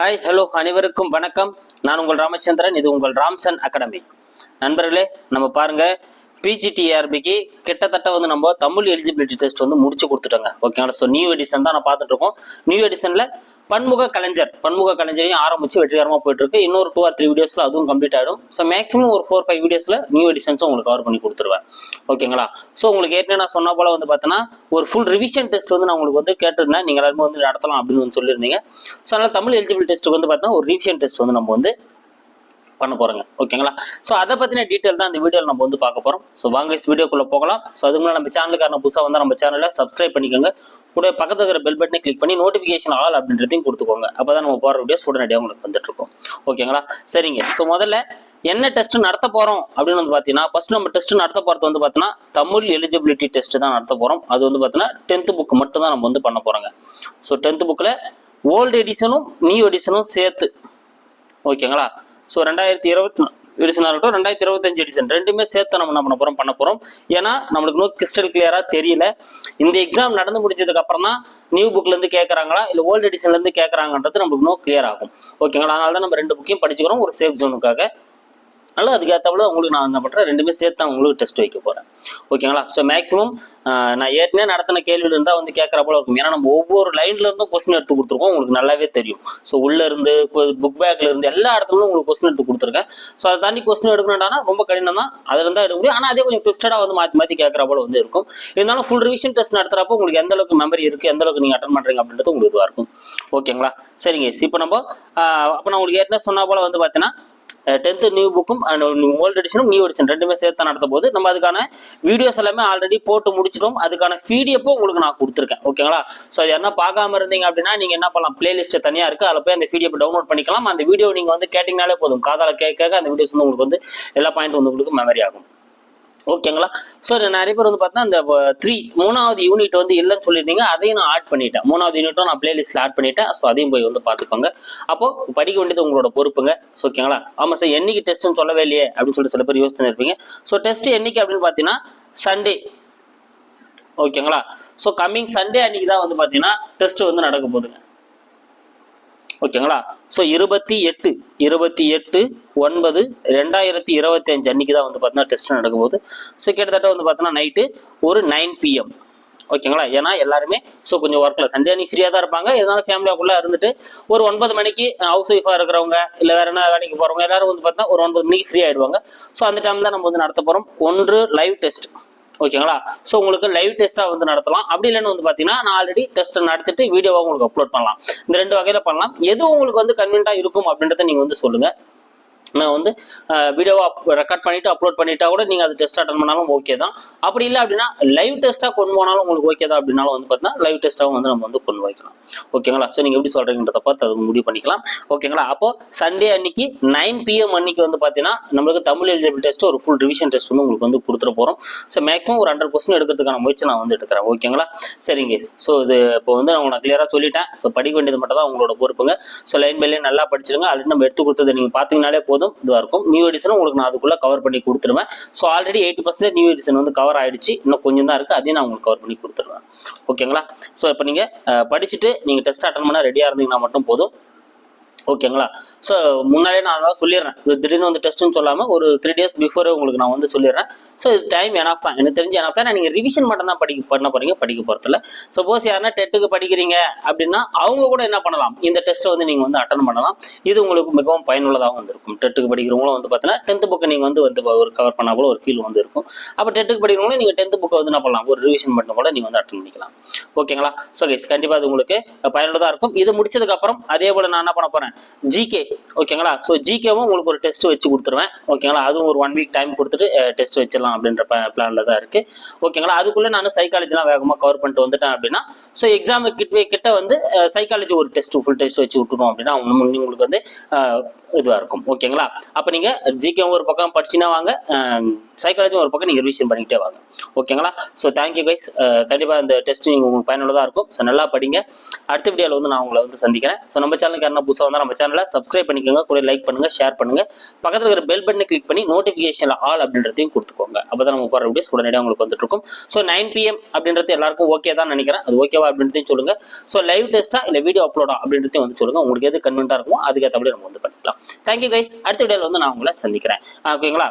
Hi hello அனைவருக்கும் வணக்கம். நான் உங்கள் ராமச்சந்திரன் இது உங்கள் ராம்சன் அகாடமி. நண்பர்களே நம்ம பாருங்க பிஜிடிஆர்பிக்கு கிட்டத்தட்ட வந்து நம்ம தமிழ் எலிஜிபிலிட்டி டெஸ்ட் வந்து முடிச்சு கொடுத்துட்டோங்க. ஓகேங்களா ஸோ நியூ எடிஷன் தான் நான் பார்த்துட்டு இருக்கோம். நியூ எடிஷனில் பன்முக கலைஞர். பன்முக கலைஞரையும் ஆரம்பிச்சு வெற்றிகரமாக போயிட்டு இருக்கு இன்னொரு டூ ஆர் த்ரீ வீடியோஸில் அதுவும் கம்ப்ளீட் ஆகிடும் ஸோ மேக்ஸிமம் ஒரு ஃபோர் ஃபைவ் வீடியோஸில் நியூ எடிஷன்ஸும் உங்களுக்கு கவர் பண்ணி கொடுத்துருவேன். ஓகேங்களா ஸோ உங்களுக்கு ஏற்கனவே நான் சொன்ன போல வந்து பார்த்தீங்கன்னா ஒரு ஃபுல் ரிவிஷன் டெஸ்ட் வந்து நான் உங்களுக்கு வந்து கேட்டிருந்தேன். நீங்கள் எல்லாருமே வந்து நடத்தலாம் அப்படின்னு வந்து சொல்லியிருந்தீங்க. ஸோ அதனால் தமிழ் எலிஜிபிள் டெஸ்ட்டுக்கு வந்து பார்த்தீங்கன்னா ஒரு ரிவிஷன் டெஸ்ட் வந்து நம்ம வந்து பண்ண போறோங்க. ஓகேங்களா ஸோ அதை பத்தின டீட்டெயில் தான் இந்த வீடியோவில் நம்ம வந்து பார்க்க போறோம். ஸோ வாங்க வீடியோக்குள்ள போகலாம். ஸோ அதுக்கு முன்னாடி நம்ம சேனலுக்கான புதுசாக வந்து நம்ம சேனலை சப்ஸ்கிரைப் பண்ணிக்கோங்க. கூட பக்கத்தில் இருக்கிற பெல் பட்டனை கிளிக் பண்ணி நோட்டிஃபிகேஷன் ஆல் அப்படின்றதையும் கொடுத்துக்கோங்க. அப்போ தான் நம்ம போகிற வீடியோஸ் உடனடியாக உங்களுக்கு வந்துட்டுருக்கோம் ஓகேங்களா சரிங்க. ஸோ முதல்ல என்ன டெஸ்ட் நடத்த போறோம் அப்படின்னு வந்து பார்த்தீங்கன்னா ஃபர்ஸ்ட் நம்ம டெஸ்ட் நடத்த போறது வந்து பார்த்தீங்கன்னா தமிழ் எலிஜிபிலிட்டி டெஸ்ட் தான் நடத்த போறோம். அது வந்து பார்த்தீங்கன்னா டென்த் புக் மட்டும் தான் நம்ம வந்து பண்ண போறோங்க. ஸோ டென்த் புக்கில் ஓல்டு எடிஷனும் நியூ எடிஷனும் சேர்த்து. ஓகேங்களா ஸோ ரெண்டாயிரத்தி இருபத்தி எடிஷன் இருக்கட்டும் ரெண்டாயிரத்தி இருபத்தஞ்சு எடிஷன் ரெண்டுமே சேர்த்து நம்ம என்ன பண்ண போகிறோம் பண்ண போகிறோம் ஏன்னா நம்மளுக்கு இன்னும் கிறிஸ்டல் கிளியராக தெரியல. இந்த எக்ஸாம் நடந்து முடிஞ்சதுக்கு அப்புறம் தான் நியூ புக்லேருந்து கேட்குறாங்களா இல்லை ஓல்டு எடிஷன்லேருந்து கேட்குறாங்கன்றது நம்மளுக்கு இன்னும் கிளியர் ஆகும். ஓகேங்களா அதனால தான் நம்ம ரெண்டு புக்கையும் படிச்சுக்கிறோம் ஒரு சேஃப் ஜோனுக்காக அதனால அதுக்கேற்றபோல உங்களுக்கு நான் என்ன பண்ணுறேன் ரெண்டுமே சேர்த்து தான் உங்களுக்கு டெஸ்ட் வைக்க போகிறேன் ஓகேங்களா ஸோ மேக்ஸிமம் நான் ஏற்கனவே நடத்தின கேள்வியில் இருந்தால் வந்து கேட்குற போல இருக்கும். ஏன்னா நம்ம ஒவ்வொரு லைன்ல இருந்தும் கொஸ்டின் எடுத்து கொடுத்துருக்கோம். உங்களுக்கு நல்லாவே தெரியும். ஸோ உள்ள இருந்து புக் பேக்ல இருந்து எல்லா இடத்துலயும் உங்களுக்கு கொஸ்டின் எடுத்து கொடுத்துருக்கேன். ஸோ அதை தாண்டி கொஸ்டின் எடுக்கணும்னா ரொம்ப கடினம் தான். அதில் இருந்தால் எடுக்க முடியும். ஆனால் அதே கொஞ்சம் ட்விஸ்டடாக வந்து மாற்றி மாற்றி கேட்குற போல வந்து இருக்கும். இருந்தாலும் ஃபுல் ரிவிஷன் டெஸ்ட் நடத்துறப்போ உங்களுக்கு எந்த அளவுக்கு மெமரி இருக்கு எந்த அளவுக்கு நீங்கள் அட்டன் பண்ணுறீங்க அப்படின்றது உங்களுக்கு இதுவாக இருக்கும். ஓகேங்களா சரிங்க. இப்போ நம்ம அப்போ நான் உங்களுக்கு ஏற்கனவே சொன்ன போல வந்து பார்த்தீங்கன்னா டென்த்து நியூ புக்கும் அண்ட் ஓல்டு எடிஷனும் நியூ எடிஷன் ரெண்டுமே சேர்த்து நடத்த போது நம்ம அதுக்கான வீடியோஸ் எல்லாமே ஆல்ரெடி போட்டு முடிச்சிட்டோம். அதுக்கான பிடிஎஃப்பும் உங்களுக்கு நான் கொடுத்துருக்கேன். ஓகேங்களா ஸோ அது என்ன பார்க்காம இருந்தீங்க அப்படின்னா நீங்கள் என்ன பண்ணலாம்? பிளேலிஸ்ட் தனியாக இருக்குது அதில் போய் அந்த பிடிஎஃப் டவுன்லோட் பண்ணிக்கலாம். அந்த வீடியோ நீங்கள் வந்து கேட்டிங்கனாலே போதும். காதால் கேட்க கேட்க அந்த வீடியோஸ் வந்து உங்களுக்கு வந்து எல்லா பாயிண்ட் வந்து உங்களுக்கு மெமரி ஆகும். ஓகேங்களா ஸோ நிறைய பேர் வந்து பார்த்தீங்கன்னா இந்த த்ரீ மூணாவது யூனிட் வந்து இல்லைன்னு சொல்லியிருந்தீங்க. அதையும் நான் ஆட் பண்ணிட்டேன். மூணாவது யூனிட்டும் நான் பிளேலிஸ்ட்டில் ஆட் பண்ணிட்டேன். ஸோ அதையும் போய் வந்து பார்த்துக்கோங்க. அப்போ படிக்க வேண்டியது உங்களோட பொறுப்புங்க. ஓகேங்களா ஆமாம் சார் என்னைக்கு டெஸ்ட்னு சொல்லவே இல்லையே அப்படின்னு சொல்லிட்டு சில பேர் யோசிச்சு இருப்பீங்க. ஸோ டெஸ்ட் என்னைக்கு அப்படின்னு பார்த்தீங்கன்னா சண்டே ஓகேங்களா ஸோ கம்மிங் சண்டே அன்னைக்கு தான் வந்து பார்த்தீங்கன்னா டெஸ்ட் வந்து நடக்க போகுதுங்க. ஓகேங்களா? ஸோ இருபத்தி எட்டு இருபத்தி எட்டு ஒன்பது ரெண்டாயிரத்தி இருபத்தி அஞ்சு அன்னைக்கு தான் வந்து பார்த்தீங்கன்னா டெஸ்ட் நடக்கும் போது ஸோ கிட்டத்தட்ட வந்து பார்த்தீங்கன்னா நைட்டு ஒரு நைன் பிஎம் ஓகேங்களா? ஏன்னா எல்லாருமே ஸோ கொஞ்சம் ஒர்க்கில் சண்டே அன்னைக்கு ஃப்ரீயாக தான் இருப்பாங்க. இதனால ஃபேமிலியாக்குள்ளே இருந்துட்டு ஒரு ஒன்பது மணிக்கு ஹவுஸ் ஒய்ஃபாக இருக்கிறவங்க இல்லை வேறு என்ன வேலைக்கு போகிறவங்க எல்லாரும் வந்து பார்த்தா ஒரு ஒன்பது மணிக்கு ஃப்ரீ ஆகிடுவாங்க ஸோ அந்த டைம் தான் நம்ம வந்து நடத்த போகிறோம் ஒன்று லைவ் டெஸ்ட் ஓகேங்களா? ஸோ உங்களுக்கு லைவ் டெஸ்ட்டாக வந்து நடத்தலாம். அப்படி இல்லைன்னு வந்து பார்த்தீங்கன்னா நான் ஆல்ரெடி டெஸ்ட் நடத்திட்டு வீடியோவாக உங்களுக்கு அப்லோட் பண்ணலாம். இந்த ரெண்டு வகையில் பண்ணலாம். எது உங்களுக்கு வந்து கன்வீனியாக இருக்கும் அப்படின்றத நீங்கள் வந்து சொல்லுங்கள் நான் வந்து வீடியோவாக ரெக்கார்ட் பண்ணிவிட்டு அப்லோட் பண்ணிட்டா கூட நீங்கள் அது டெஸ்ட் அட்டன் பண்ணாலும் ஓகே தான். அப்படி இல்லை அப்படின்னா லைவ் டெஸ்ட்டாக கொண்டு போனாலும் உங்களுக்கு ஓகே தான் அப்படின்னாலும் வந்து பார்த்தீங்கன்னா லைவ் டெஸ்ட்டாகவும் வந்து நம்ம வந்து கொண்டு வைக்கலாம் ஓகேங்களா ஸோ நீங்கள் எப்படி சொல்கிறீங்கிறத பார்த்து அது முடிவு பண்ணிக்கலாம். ஓகேங்களா அப்போ சண்டே அன்னைக்கு நைன் பிஎம் அன்னைக்கு வந்து பார்த்தீங்கன்னா நம்மளுக்கு தமிழ் எலிஜிபிள் டெஸ்ட் ஒரு ஃபுல் ரிவிஷன் டெஸ்ட் வந்து உங்களுக்கு வந்து கொடுத்துட போகிறோம் ஸோ மேக்ஸிமம் ஒரு ஹண்ட்ரட் கொஸ்டின் எடுக்கிறதுக்கான முயற்சி நான் வந்து எடுக்கிறேன். ஓகேங்களா சரிங்க ஸோ இது இப்போ வந்து நான் உனக்கு கிளியராக சொல்லிட்டேன். ஸோ படிக்க வேண்டியது மட்டும் தான் உங்களோட பொறுப்புங்க. ஸோ லைன் பை லைன் நல்லா படிச்சிருங்க. ஆல்ரெடி நம்ம எடுத்து கொடுத்தது நீங்கள் பார்த்தீங்கனாலே போதும். இதுவாக இருக்கும். நியூ எடிஷனும் உங்களுக்கு நான் அதுக்குள்ளே கவர் பண்ணி கொடுத்துருவேன். So already eighty percentage new edition வந்து கவர் ஆயிடுச்சு. இன்னும் கொஞ்சம் தான் இருக்குது அதையும் நான் உங்களுக்கு கவர் பண்ணி கொடுத்துருவேன். ஓகேங்களா ஸோ இப்போ நீங்கள் படிச்சுட்டு நீங்கள் டெஸ்ட் அட்டன் பண்ண ரெடியாக இருந்தீங்கன்னா மட்டும் போதும். ஓகேங்களா? ஸோ முன்னாடியே நான் அதான் சொல்லிடுறேன். இது திடீர்னு வந்து டெஸ்ட்னு சொல்லாமல் ஒரு த்ரீ டேஸ் பிஃபோரே உங்களுக்கு நான் வந்து சொல்லிடுறேன். ஸோ இது டைம் எனஃப் தான். எனக்கு தெரிஞ்சு எனஃப் தான். நீங்கள் ரிவிஷன் மட்டும் தான் படிக்க பண்ண போகிறீங்க படிக்க போகிறதில்ல சப்போஸ் யாருன்னா டெட்டுக்கு படிக்கிறீங்க அப்படின்னா அவங்க கூட என்ன பண்ணலாம்? இந்த டெஸ்ட்டை வந்து நீங்கள் வந்து அட்டன் பண்ணலாம். இது உங்களுக்கு மிகவும் பயனுள்ளதாக வந்து இருக்கும் டெட்டுக்கு படிக்கிறவங்களும் வந்து பார்த்தீங்கன்னா டென்த் புக்கை நீங்கள் வந்து வந்து ஒரு கவர் பண்ணால் கூட ஒரு ஃபீல் வந்து இருக்கும். அப்போ டெட்டுக்கு படிக்கிறவங்களும் நீங்கள் டென்த் புக்கை வந்து என்ன பண்ணலாம்? ஒரு ரிவிஷன் மட்டும் கூட நீங்கள் வந்து அட்டன் பண்ணிக்கலாம். ஓகேங்களா? ஸோ கைஸ் கண்டிப்பாக அது உங்களுக்கு பயனுள்ளதாக இருக்கும். இது முடிச்சதுக்கப்புறம் அதே போல் நான் என்ன பண்ண போகிறேன் ஜிகே ஓகேங்களா ஸோ ஜிகேவும் உங்களுக்கு ஒரு டெஸ்ட் வச்சு கொடுத்துருவேன். ஓகேங்களா அதுவும் ஒரு ஒன் வீக் டைம் கொடுத்துட்டு டெஸ்ட் வச்சிடலாம் அப்படின்ற பிளானில் தான் இருக்குது ஓகேங்களா அதுக்குள்ளே நான் சைக்காலஜிலாம் வேகமாக கவர் பண்ணிட்டு வந்துட்டேன் அப்படின்னா ஸோ எக்ஸாம் கிட்ட கிட்ட வந்து சைக்காலஜி ஒரு டெஸ்ட் ஃபுல் டெஸ்ட் வச்சு விட்டுரும் அப்படின்னா உங்களுக்கு வந்து இதுவாக இருக்கும். ஓகேங்களா அப்போ நீங்கள் ஜிகே ஒரு பக்கம் படிச்சுனா வாங்க சைக்காலஜி ஒரு பக்கம் நீங்கள் ரிவிஷன் பண்ணிக்கிட்டே வாங்க. ஓகேங்களா ஸோ தேங்க்யூ கைஸ் கண்டிப்பாக இந்த டெஸ்ட் நீங்கள் உங்களுக்கு பயனுள்ளதாக இருக்கும். ஸோ நல்லா படிங்க. அடுத்த வீடியோவில் வந்து நான் உங்களை வந்து சந்திக்கிறேன். ஸோ நம்ம சேனலுக்கு யாருன்னா புதுசாக வந்தால் நம்ம சேனலை சப்ஸ்கிரைப் பண்ணிக்கோங்க கூட லைக் பண்ணுங்க ஷேர் பண்ணுங்க. பக்கத்தில் இருக்கிற பெல் பட்டனை கிளிக் பண்ணி நோட்டிஃபிகேஷன்ல ஆல் அப்படின்றதையும் கொடுத்துக்கோங்க. அப்போ தான் நம்ம போகிற வீடியோஸ் உடனடியாக உங்களுக்கு வந்துட்டு இருக்கும் ஸோ நைன் பிஎம் அப்படின்றது எல்லாருக்கும் ஓகே தான் நினைக்கிறேன். அது ஓகேவா அப்படின்றதையும் சொல்லுங்க. ஸோ லைவ் டெஸ்ட்டா இல்லை வீடியோ அப்லோடா அப்படின்றதையும் வந்து சொல்லுங்க. உங்களுக்கு எது கன்வென்ட்டாக இருக்குமோ அதுக்கேற்றபடி நம்ம வந்து பண்ணிக்கலாம். தேங்க்யூ கைஸ் அடுத்த வீடியோவில் வந்து நான் உங்களை சந்திக்கிறேன். ஓகேங்களா